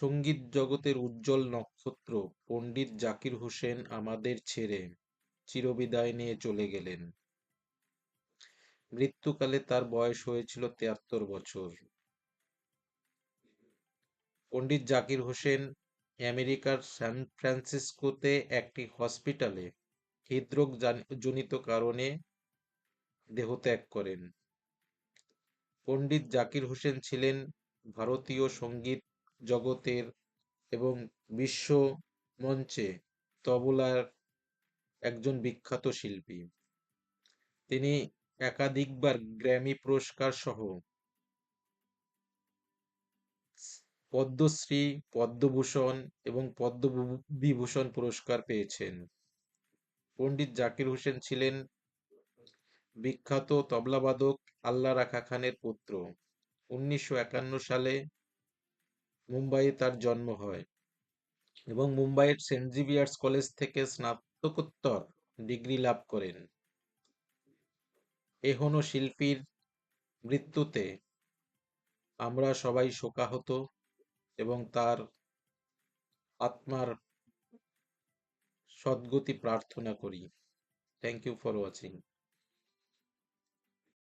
সংগীত জগতের উজ্জ্বল নক্ষত্র, পণ্ডিত জাকির হোসেন আমাদের ছেড়ে চিরবিদায় নিয়ে চলে গেলেন। মৃত্যুকালে তার বয়স হয়েছিল তেয়াত্তর বছর। পণ্ডিত জাকির হোসেন আমেরিকার সান ফ্রান্সিসকোতে একটি হসপিটালে হৃদরোগ জনিত কারণে দেহত্যাগ করেন। পণ্ডিত জাকির হোসেন ছিলেন ভারতীয় সংগীত জগতের এবং বিশ্ব মঞ্চে তবলার একজন বিখ্যাত শিল্পী। তিনি একাধিকবার গ্র্যামি পুরস্কার সহ পদ্মশ্রী, পদ্মভূষণ এবং পদ্মবিভূষণ পুরস্কার পেয়েছেন। পণ্ডিত জাকির হোসেন ছিলেন বিখ্যাত তবলাবাদক আল্লাহ রাখা খানের পুত্র। উনিশশো একান্ন সালে মুম্বাইয়ে তার জন্ম হয় এবং মুম্বাইয়ের সেন্ট জিভিয়ার্স কলেজ থেকে স্নাতকোত্তর ডিগ্রি লাভ করেন। এহনো শিল্পীর মৃত্যুতে আমরা সবাই শোকাহত এবং তার আত্মার সদ্গতি প্রার্থনা করি। Thank you for watching